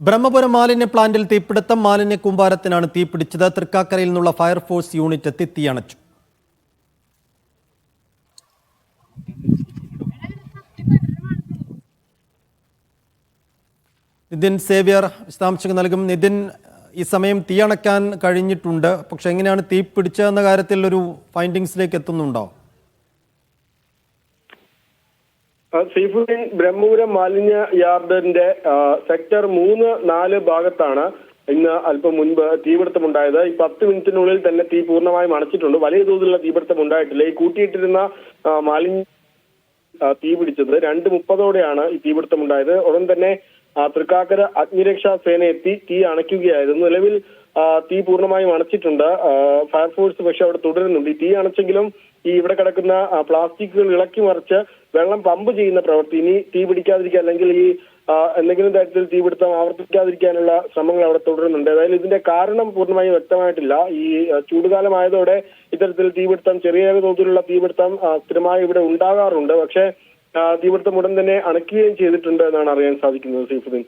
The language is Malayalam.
ബ്രഹ്മപുരം മാലിന്യ പ്ലാന്റിൽ തീപിടുത്തം മാലിന്യ കൂമ്പാരത്തിനാണ് തീപിടിച്ചത്. തൃക്കാക്കരയിൽ നിന്നുള്ള ഫയർഫോഴ്സ് യൂണിറ്റ് എത്തി തീയണച്ചു നിതിൻ സേവ്യർ വിശദാംശങ്ങൾ നൽകും. നിതിൻ ഈ സമയം തീയണക്കാൻ കഴിഞ്ഞിട്ടുണ്ട്. പക്ഷെ എങ്ങനെയാണ് തീ പിടിച്ചതെന്ന കാര്യത്തിൽ ഒരു ഫൈൻഡിങ്സിലേക്ക് എത്തുന്നുണ്ടോ? സൈഫുദ്ദീൻ ബ്രഹ്മപുരം മാലിന്യ യാർഡിന്റെ സെക്ടർ മൂന്ന് നാല് ഭാഗത്താണ് ഇന്ന് അല്പം മുൻപ് തീപിടുത്തമുണ്ടായത്. ഈ പത്ത് മിനിറ്റിനുള്ളിൽ തന്നെ തീ പൂർണമായും അണച്ചിട്ടുണ്ട്. വലിയ തോതിലുള്ള തീപിടുത്തം ഉണ്ടായിട്ടില്ല. ഈ കൂട്ടിയിട്ടിരുന്ന മാലിന്യ തീപിടിച്ചത് രണ്ട് മുപ്പതോടെയാണ് ഈ തീപിടുത്തം ഉണ്ടായത് ഉടൻ തന്നെ തൃക്കാക്കര അഗ്നിരക്ഷാ സേന എത്തി തീ അണയ്ക്കുകയായിരുന്നു. നിലവിൽ തീ പൂർണമായും അണച്ചിട്ടുണ്ട്. ഫയർഫോഴ്സ് പക്ഷെ അവിടെ തുടരുന്നുണ്ട്. ഈ തീ അണച്ചെങ്കിലും ഈ ഇവിടെ കിടക്കുന്ന പ്ലാസ്റ്റിക്കുകൾ ഇളക്കി മറിച്ച് വെള്ളം പമ്പ് ചെയ്യുന്ന പ്രവൃത്തി ഇനി തീ പിടിക്കാതിരിക്കുക അല്ലെങ്കിൽ ഈ എന്തെങ്കിലും തരത്തിൽ തീപിടുത്തം ആവർത്തിക്കാതിരിക്കാനുള്ള ശ്രമങ്ങൾ അവിടെ തുടരുന്നുണ്ട്. ഏതായാലും ഇതിന്റെ കാരണം പൂർണമായും വ്യക്തമായിട്ടില്ല. ഈ ചൂടുകാലമായതോടെ ഇത്തരത്തിൽ തീപിടുത്തം ചെറിയ തോതിലുള്ള തീപിടുത്തം സ്ഥിരമായി ഇവിടെ ഉണ്ടാകാറുണ്ട്. പക്ഷേ തീപിടുത്തം ഉടൻ തന്നെ അണയ്ക്കുകയും ചെയ്തിട്ടുണ്ട് എന്നാണ് അറിയാൻ സാധിക്കുന്നത് സൈഫുദ്ദീൻ.